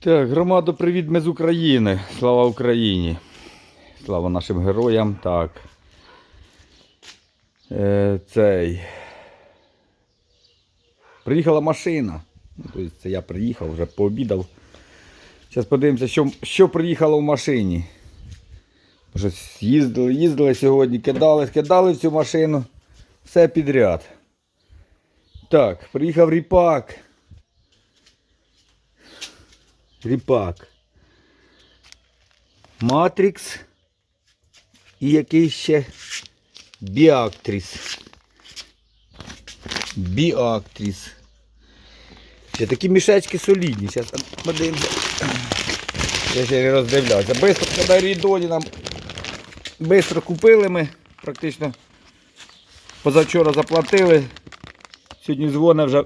Так, громадо, привіт ми з України. Слава Україні. Слава нашим героям. Так. Е, цей. Приїхала машина. Тобто це я приїхав, вже пообідав. Зараз подивимося, що, що приїхало в машині. Вже їздили, їздили сьогодні, кидали, кидали в цю машину. Все підряд. Так, приїхав ріпак. Ріпак. Матрикс і який ще Біактріс. Біактріс. Ще такі мішечки солідні. Зараз подивимося. Я ще роздивлявся. Бистро, коли рідолі нам бистро купили ми, практично позавчора заплатили. Сьогодні дзвонить вже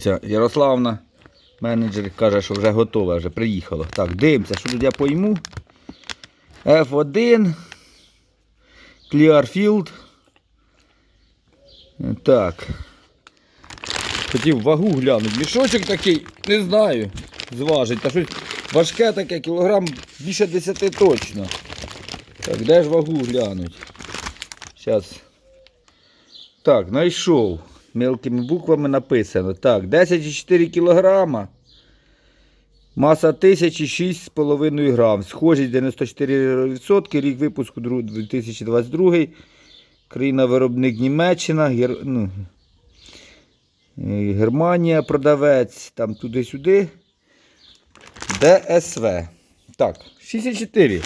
Ця Ярославна, менеджер, каже, що вже готове, вже приїхало. Так, дивимося, що тут я пойму. F1. Clearfield. Так. Хотів вагу глянути. Мішочок такий, не знаю. Зважить. Та щось важке таке, кілограм більше 10 точно. Так, де ж вагу глянуть? Зараз. Так, знайшов. Мелкими буквами написано. Так, 10,4 кілограма. Маса 1006,5 грам. Схожість 94%. Рік випуску 2022. Країна виробник Німеччина. Гер... Ну, е, Германія продавець. Там туди-сюди. ДСВ. Так, 64.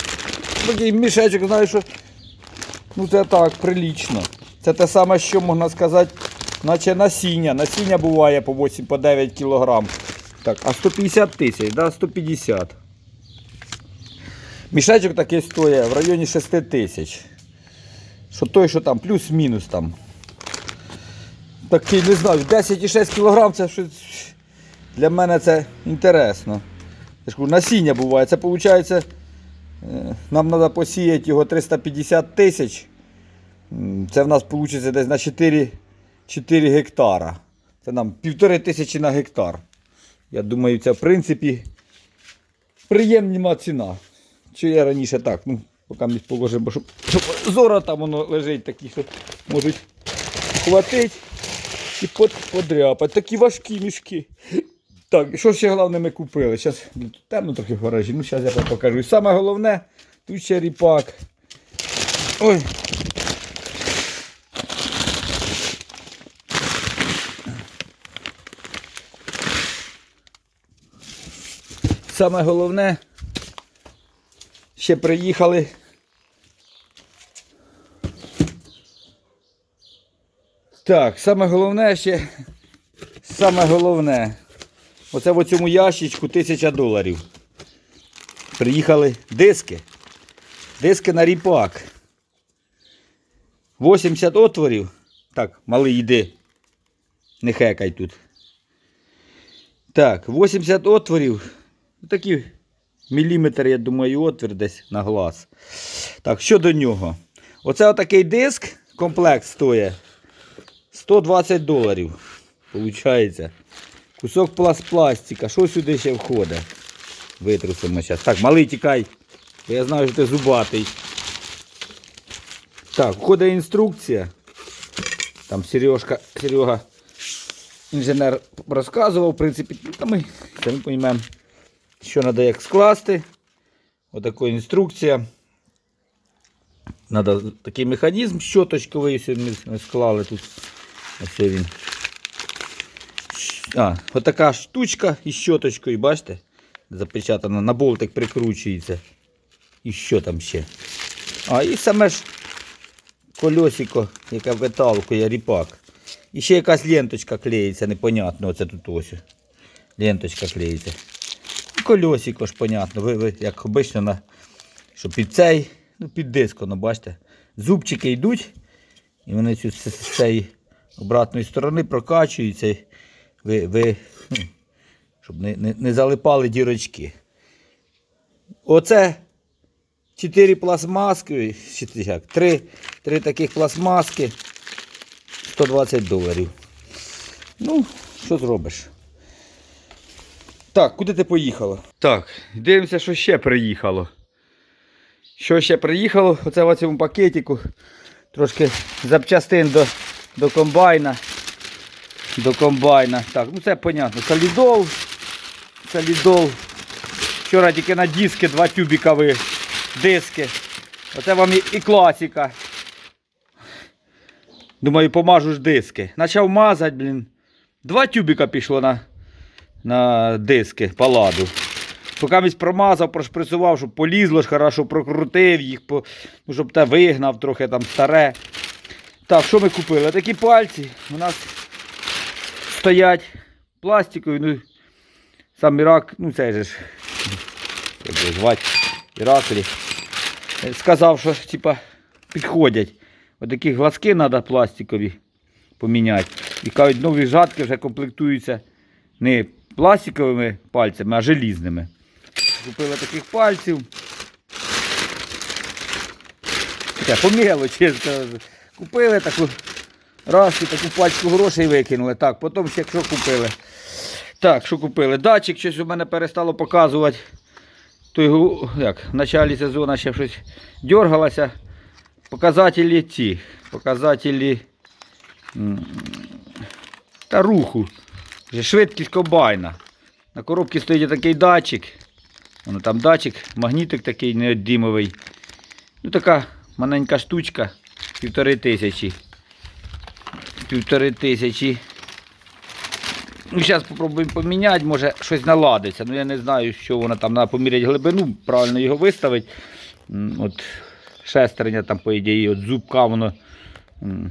Такий мішечок, знаю, що. Ну це так, прилічно. Це те саме, що можна сказати, наче насіння. Насіння буває по 8 по 9 кілограм. Так, а 150 тисяч, да, 150. Мішечок такий стоїть в районі 6 тисяч. Що той, що там, плюс-мінус там. Такий, не знаю, 10,6 кілограм це щось для мене це інтересно. Я ж кажу, насіння буває. Це виходить, е, нам треба посіяти його 350 тисяч. Це в нас вийде десь на 4, 4 гектара. Це нам півтори тисячі на гектар. Я думаю, це в принципі приємна ціна. Чи я раніше так, ну, поки ми положимо, бо щоб, щоб зора там воно лежить такі, що можуть хватити і под, подряпати. Такі важкі мішки. Так, що ще головне ми купили? Зараз темно трохи в гаражі, ну зараз я вам покажу. І саме головне, тут ще ріпак. Ой. Саме головне, ще приїхали. Так, саме головне ще. Саме головне. Оце в цьому ящичку 1000 доларів. Приїхали диски. Диски на ріпак. 80 отворів. Так, малий йди. Не хекай тут. Так, 80 отворів. Такі міліметр, я думаю, отвір десь на глаз. Так, що до нього? Оце отакий диск, комплект стоїть 120 доларів. Получається. Кусок пласт пластика. Що сюди ще входить? Витрусимо зараз. Так, малий тікай. Я знаю, що ти зубатий. Так, входить інструкція. Там Сережка, Серега, інженер розказував, в принципі, ну, та ми самі розуміємо, що треба як скласти. Отака інструкція. Надо такий механізм щоточковий, ось ми склали тут. Ось він. А, отака штучка із щоточкою, бачите? Запечатана, на болтик прикручується. І що там ще? А, і саме ж колесико, яке виталкує ріпак. І ще якась ленточка клеїться, непонятно. Оце тут ось. Ленточка клеїться. Колесико ж, понятно. Ви, ви, як обично, на, що під цей, ну під диск, воно, бачите. Зубчики йдуть, і вони з, цієї обратної сторони прокачуються. Ви, ви, ну, щоб не, не, не залипали дірочки. Оце 4 пластмаски, чи як, 3, 3 таких пластмаски, 120 доларів. Ну, що зробиш? Так, куди ти поїхала? Так, дивимося, що ще приїхало. Що ще приїхало? Оце в цьому пакетику. Трошки запчастин до, до комбайна. До комбайна. Так, ну це понятно. Солідол. Солідол. Вчора тільки на диски два тюбікові диски. Оце вам і, і класика. Думаю, помажу ж диски. Почав мазати, блін. Два тюбіка пішло на, на диски паладу. Поки промазав, прошприцював, щоб полізло ж хорошо, прокрутив їх, по, ну, щоб те вигнав трохи там старе. Так, що ми купили? Такі пальці у нас стоять пластикові, ну сам Ірак, ну це же ж як його звати, Іраклі. Сказав, що типа підходять. Отакі глазки треба пластикові поміняти. І кажуть, нові жатки вже комплектуються не пластиковими пальцями, а желізними. Купили таких пальців. Таке, по мелочі. Купили таку раз і таку пачку грошей викинули. Так, потім ще що купили. Так, що купили? Датчик щось у мене перестало показувати. То як, в початку сезону ще щось дергалося. Показателі ці. Показателі та руху. Швидкість комбайна. На коробці стоїть такий датчик. Воно там датчик, магнітик такий неоддімовий. Ну така маленька штучка. Півтори тисячі. Півтори тисячі. Ну, зараз спробуємо поміняти, може щось наладиться. Ну я не знаю, що воно там треба поміряти глибину, правильно його виставити. От шестерня там, по ідеї, от зубка воно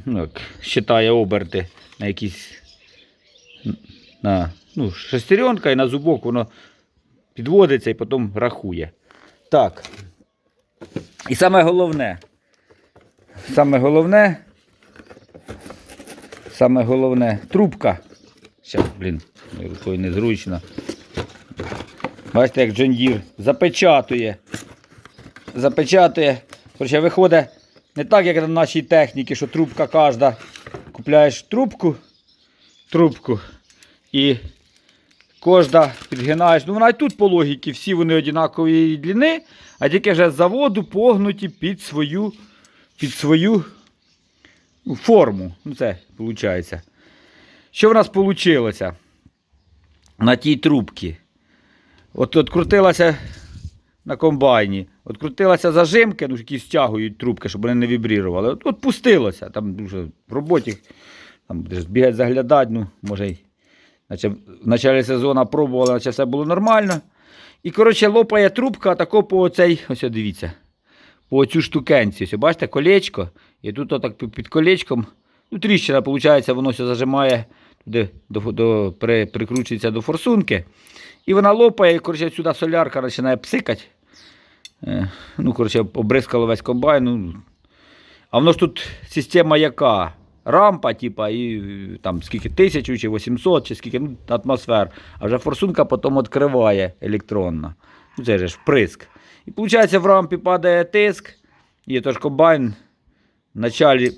ну, як, считає оберти на якісь на, ну, шестеренка і на зубок воно підводиться і потім рахує. Так. І саме головне. Саме головне. Саме головне трубка. Зараз, блін, рукою незручно. Бачите, як Джон Дір запечатує. Запечатує. Короче, виходить не так, як на нашій техніці, що трубка кожна. Купляєш трубку, трубку і кожна підгинаєш. Ну вона і тут по логіці, всі вони однакової длини, а тільки вже з заводу погнуті під свою, під свою ну, форму. Ну це виходить. Що в нас вийшло на тій трубці? От відкрутилася на комбайні, відкрутилася зажимки, ну, які стягують трубки, щоб вони не вібрірували. От, от пустилося. Там дуже в роботі там бігати заглядати, ну, може, й- наче, в початку сезону пробували, наче все було нормально. І, коротше, лопає трубка тако по оцей, ось дивіться, по цю штукенці. Ось, бачите, колечко. І тут отак під колечком, ну, тріщина, виходить, воно все зажимає, туди до, до, при, прикручується до форсунки. І вона лопає, і коротше, сюди солярка починає псикати. Е, Ну, коротше, обрискало весь комбайн. Ну, а воно ж тут система яка? Рампа, типа, і там скільки тисячу чи 800, чи скільки ну, атмосфер. А вже форсунка потім відкриває електронна. Ну, це ж вприск. І виходить, в рампі падає тиск, і тож комбайн в началі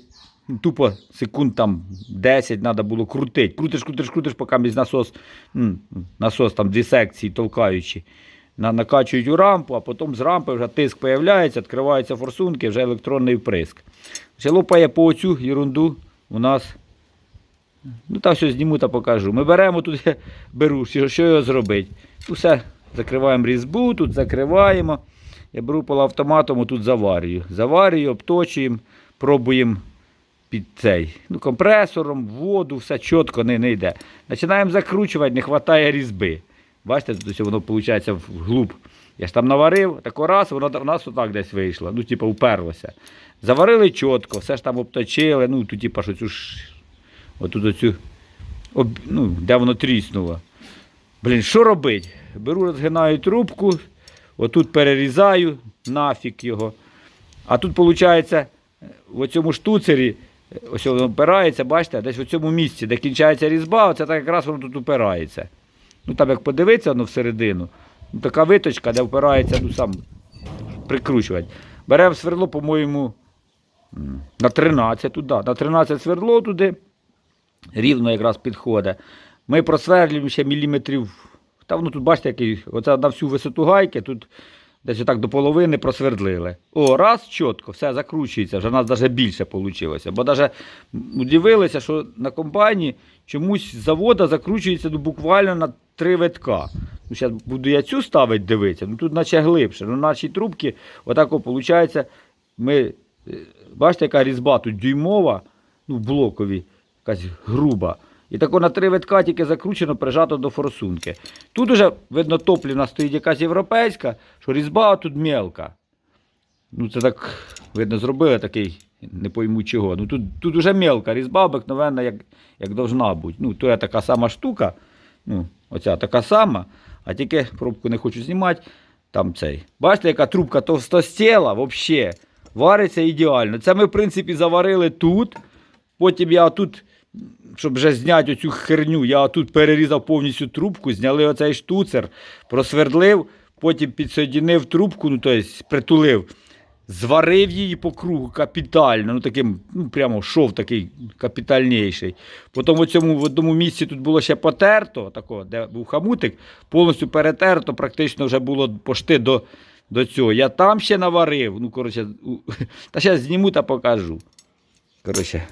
ну, тупо секунд там 10 треба було крутити. Крутиш, крутиш, крутиш, поки між насос, насос там дві секції толкаючі. Накачують у рампу, а потім з рампи вже тиск з'являється, відкриваються форсунки, вже електронний вприск. Лопає по оцю ерунду у нас. Ну там все зніму та покажу. Ми беремо тут, я беру, що, його зробити. Усе, закриваємо різьбу, тут закриваємо. Я беру полуавтоматом, тут заварюю. Заварюю, обточуємо, пробуємо під цей. Ну, компресором, воду, все чітко не, не йде. Починаємо закручувати, не вистачає різьби. Бачите, тут воно виходить вглуб. Я ж там наварив, тако раз, воно у нас отак десь вийшло. Ну, типу, уперлося. Заварили чітко, все ж там обточили, ну, тут, типу, що цю ж, отут оцю, об, ну, де воно тріснуло. Блін, що робити? Беру, розгинаю трубку, отут перерізаю, нафіг його. А тут, виходить, в цьому штуцері, ось воно опирається, бачите, десь в цьому місці, де кінчається різьба, це так якраз воно тут упирається. Ну там як подивитися ну, всередину, ну, така виточка, де впирається, ну сам прикручувати. Беремо сверло, по-моєму, на 13 туди. На 13 сверло туди, рівно якраз підходить. Ми просверлюємо ще міліметрів Та воно тут, бачите, який, оце на всю висоту гайки, тут десь отак до половини просвердлили. О, раз, чітко, все закручується, вже в нас навіть більше вийшло. Бо навіть удивилися, що на комбайні чомусь завода закручується ну, буквально на три витка. Ну, зараз буду я цю ставити дивитися, ну тут наче глибше. Ну, наші трубки, отак, виходить, ми, е, бачите, яка різьба тут дюймова, ну, блокові, якась груба. І тако на три витка тільки закручено, прижато до форсунки. Тут уже, видно, топлівна стоїть якась європейська, що різьба тут мелка. Ну, це так, видно, зробили такий, не пойму чого. Ну тут, тут уже мелка різьба, обикновенна, як, як должна бути. Ну, то є така сама штука. Ну, оця така сама, а тільки пробку не хочу знімати. Там цей. Бачите, яка трубка товстостіла, взагалі. Вариться ідеально. Це ми, в принципі, заварили тут. Потім я тут, щоб вже зняти оцю херню, я тут перерізав повністю трубку, зняли оцей штуцер, просвердлив, потім підсоєдинив трубку, ну тобто притулив, зварив її по кругу капітально, ну таким, ну прямо шов такий капітальніший. Потім в цьому в одному місці тут було ще потерто, тако, де був хамутик, повністю перетерто, практично вже було пошти до, до цього. Я там ще наварив. Ну, коротше, та зараз зніму та покажу. Коротше.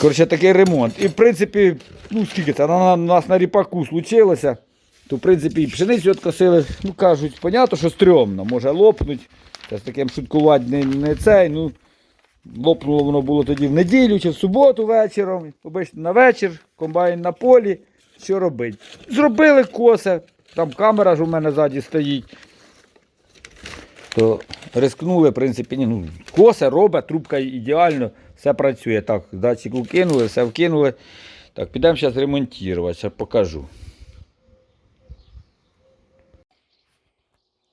Коротше, такий ремонт. І в принципі, ну скільки це на, у нас на ріпаку случилося, то в принципі і пшеницю відкосили, ну кажуть, понятно, що стрьомно, може лопнуть. Це з таким шуткувати не, не цей. ну Лопнуло воно було тоді в неділю чи в суботу вечором. Обично на вечір, комбайн на полі. Що робити? Зробили косе, там камера ж у мене ззаді стоїть. То рискнули, в принципі, ні, ну, косе робить, трубка ідеально, все працює. Так, датчик вкинули, все вкинули. Так, підемо зараз ремонтувати, зараз покажу.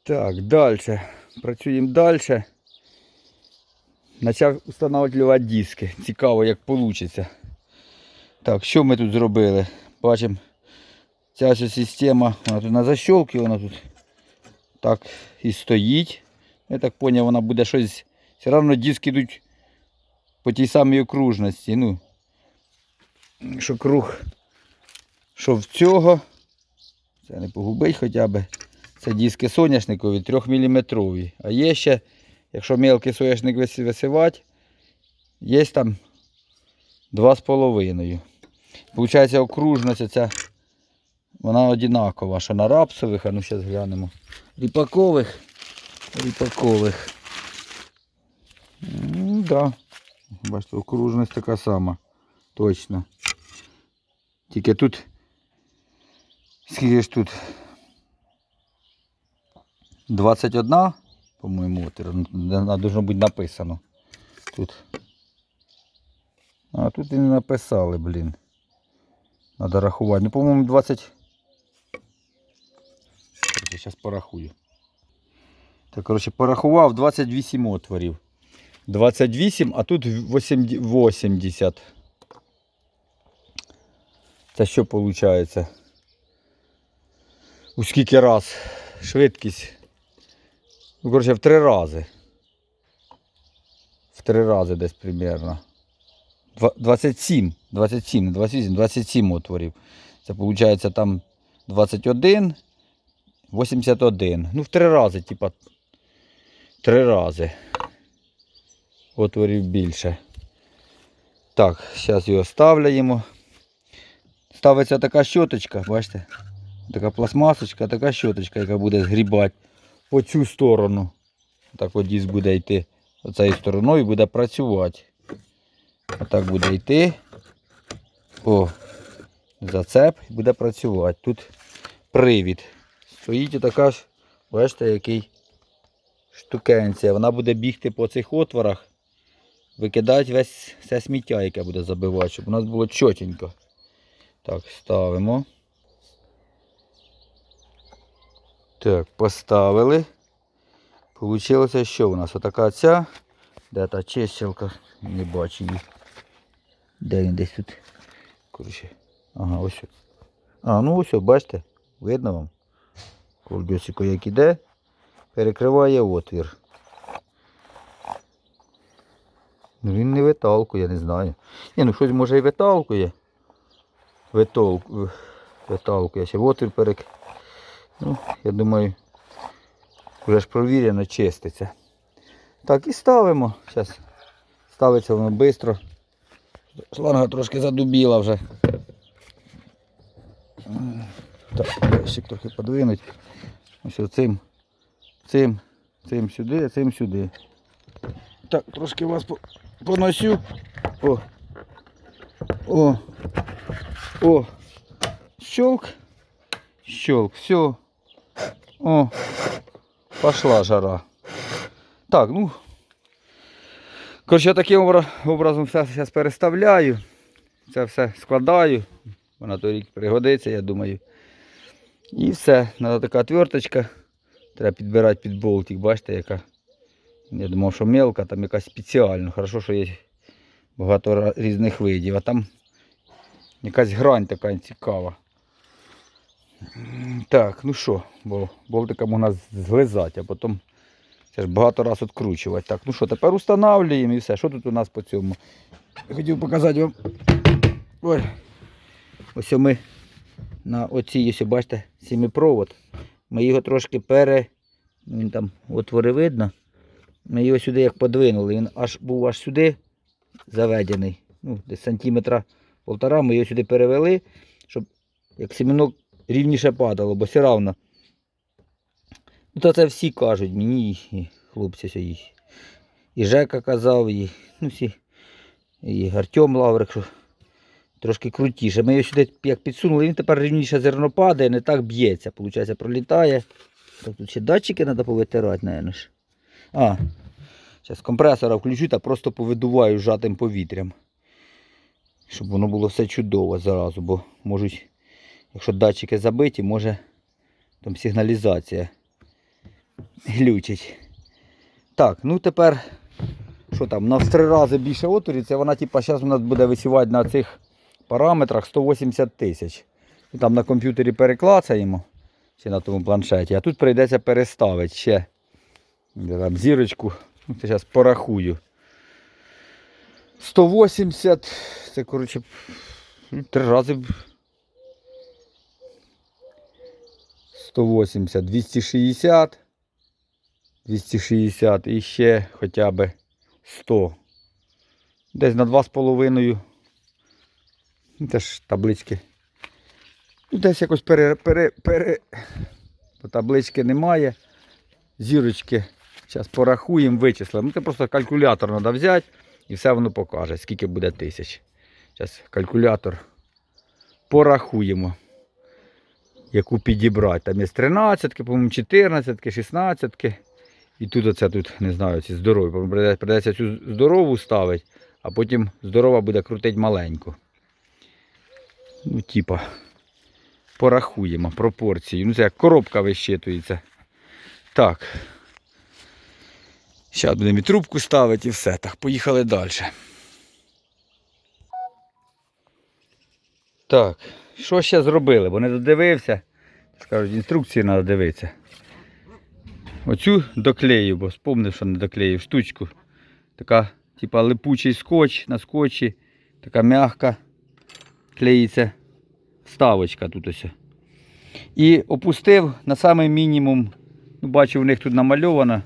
Так, далі. Працюємо далі. Почав встановлювати диски. Цікаво, як вийде. Так, що ми тут зробили? Бачимо, ця ось система, вона тут на защолки, вона тут так і стоїть. Я так зрозумів, вона буде щось. Все одно диски йдуть по тій самій окружності. Ну, що круг, що в цього. Це не погубить хоча б. Це диски соняшникові 3 мм. А є ще, якщо мелкий соняшник висивати, є там 2,5. Получається окружність ця, вона одинакова, що на рапсових, а ну зараз глянемо. Ріпакових. Ріпакових. Ну, да. Бачите, окружність така сама. Точно. Тільки тут. Скільки ж тут? 21, по-моєму, вона должно бути написано. Тут. А тут і не написали, блін. Надо рахувати. Ну, по-моєму, 20. Я зараз порахую. Так, коротше, порахував 28 отворів. 28, а тут 80. 80. Це що виходить? У скільки раз? Швидкість. Ну, коротше, в три рази. В три рази десь примерно. 27, 27, 28, 27 отворів. Це виходить там 21, 81. Ну, в три рази, типа. Три рази. Отворів більше. Так, зараз його ставляємо. Ставиться така щоточка, бачите? Така пластмасочка, така щоточка, яка буде згрібати по цю сторону. Так от диск буде йти оцією стороною і буде працювати. Отак буде йти. О, зацеп і буде працювати. Тут привід. Стоїть така ж, бачите, який штукенція. Вона буде бігти по цих отворах, викидати весь все сміття, яке буде забивати, щоб у нас було чотенько. Так, ставимо. Так, поставили. Получилося, що у нас? Отака ця. Де та чищелка? Не бачу її. Де він десь тут? Коротше. Ага, ось. А, ну ось, бачите? Видно вам? Колбасико як іде, перекриває отвір. Ну він не виталкує, не знаю. Ні, ну щось може і виталкує. Витол... Виталку. ще отвір перек. Ну, я думаю, вже ж провірено, чиститься. Так, і ставимо. Зараз ставиться воно швидко. Шланга трошки задубіла вже. Так, ще трохи подвинуть. Ось цим, цим, цим сюди, цим сюди. Так, трошки вас поносю. О. О. О. Щелк. Щелк. Все. О. Пошла жара. Так, ну. Коротше, я таким образом все зараз переставляю. Це все складаю. Вона торік пригодиться, я думаю. І все. Треба така отверточка. Треба підбирати під болтик, бачите, яка. Я думав, що мелка, там якась спеціальна. Хорошо, що є багато різних видів, а там якась грань така цікава. Так, ну що, бо болтика можна злизати, а потім це ж багато раз відкручувати. Так, ну що, тепер встановлюємо і все. Що тут у нас по цьому? Я хотів показати вам. Ой. Ось ми на оцій, ось бачите, сіміпровод. Ми його трошки пере. Він там отвори видно. Ми його сюди як подвинули. Він аж був аж сюди заведений. Ну, десь сантиметра полтора ми його сюди перевели, щоб як сімінок рівніше падало, бо все равно. Ну, то це всі кажуть мені, і хлопці сьогодні. І Жека казав, і, ну, всі, і Артем Лаврик, що трошки крутіше. Ми його сюди як підсунули, він тепер рівніше зерно падає, не так б'ється. Получається, пролітає. Тут ще датчики треба повитирати, мабуть. А, зараз компресора включу та просто повидуваю зжатим повітрям. Щоб воно було все чудово зразу, бо можуть, якщо датчики забиті, може там сигналізація глючить. Так, ну тепер, що там, у нас три рази більше отворів, вона типа зараз у нас буде висівати на цих параметрах 180 тисяч. І там на комп'ютері переклацаємо чи на тому планшеті, а тут прийдеться переставити ще там зірочку. Ну, зараз порахую. 180, це коротше ну, три рази. 180, 260, 260 і ще хоча б 100. Десь на 2,5. Теж таблички. Ну, десь якось пере, пере, пере... Таблички немає. Зірочки. Зараз порахуємо, вичислимо. Ну, це просто калькулятор треба взяти і все воно покаже, скільки буде тисяч. Зараз калькулятор порахуємо, яку підібрати. Там є 13, по-моєму, 14, 16. І тут оце тут, не знаю, ці здорові. Прийдеться цю здорову ставити, а потім здорова буде крутити маленьку. Ну, типа, порахуємо пропорції. Ну, це як коробка вищитується. Так. Зараз будемо і трубку ставити і все. Так, поїхали далі. Так, що ще зробили? Бо не додивився. Скажуть, інструкції треба дивитися. Оцю доклею, бо спомнив, що не доклеїв штучку. Така, типа липучий скотч на скотчі. Така м'яка клеїться вставочка тут ось. І опустив на самий мінімум. Ну, бачу, у них тут намальовано.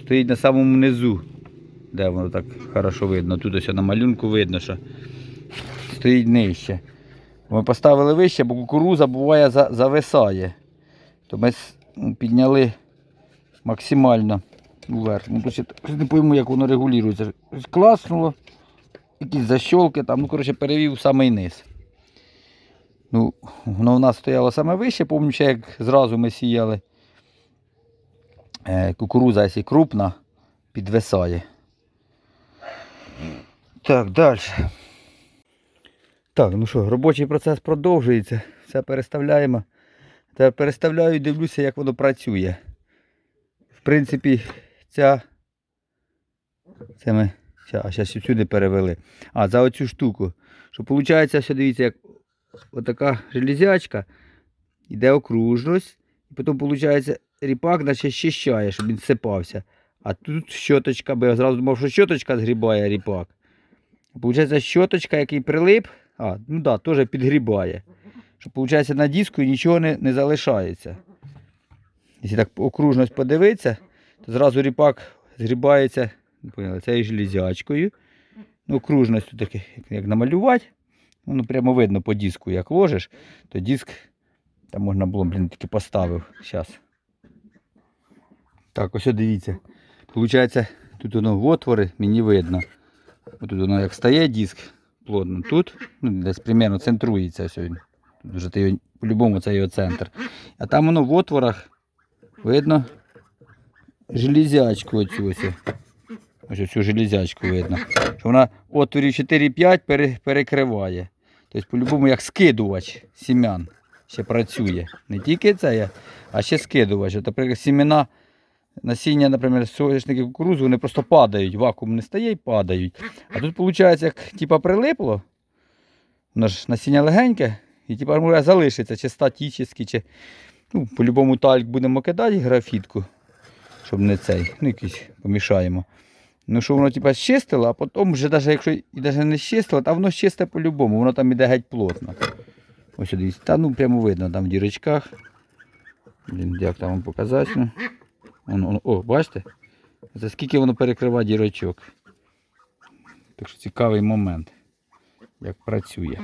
Стоїть на самому низу. Де воно так хорошо видно. Тут ось на малюнку видно, що стоїть нижче. Ми поставили вище, бо кукуруза буває зависає. То ми ну, підняли максимально вверх. Ну, не пойму, як воно регулюється. Класнуло, якісь защолки там, ну, коротше, перевів самий низ. Ну, воно в нас стояло саме вище, пам'ятаю, ще як зразу ми сіяли. Е, кукуруза, якщо крупна, підвисає. Так, далі. Так, ну що, робочий процес продовжується. Все переставляємо. Тепер переставляю і дивлюся, як воно працює. В принципі, ця. Це ми. А зараз сюди перевели. А, за оцю штуку. Що виходить, що дивіться, як отака железячка, йде окружність, і потім, виходить, ріпак наче щищає, щоб він сипався. А тут щоточка, бо я зразу думав, що щоточка згрібає ріпак. Получається, щоточка, який прилип, а, ну да, теж підгрібає. що виходить на диску нічого не, не залишається. Якщо так окружність подивитися, то зразу ріпак згрібається не поняли, цією железячкою. Ну, окружність як намалювати. Воно прямо видно по диску, як ложиш, то диск там можна було, блін, тільки поставив. Зараз. Так, ось дивіться. Получається, тут воно в отвори, мені видно. Ось тут воно як стає диск плотно. Тут ну, десь примерно центрується сьогодні. Тут вже ти по-любому це його центр. А там воно в отворах видно железячку оцю ось. Ось цю железячку видно. Що вона отворів 4-5 перекриває. Тобто, по-любому, як скидувач сім'ян ще працює. Не тільки це, а ще скидувач. От, Наприклад, сімена насіння, наприклад, соняшники кукурудзи, вони просто падають, вакуум не стає і падають. А тут, виходить, як типа прилипло, воно ж насіння легеньке, і типа може залишиться, чи статічний, чи ну, по-любому тальк будемо кидати графітку, щоб не цей, ну якийсь помішаємо. Ну, що воно типа щистило, а потім вже, навіть якщо і навіть не щистило, та воно щисте по-любому, воно там іде геть плотно. Ось дивіться, та ну прямо видно там в дірочках. Блін, як там вам показати. Ну. Воно, воно, о, бачите? Це скільки воно перекриває дірочок. Так що цікавий момент, як працює.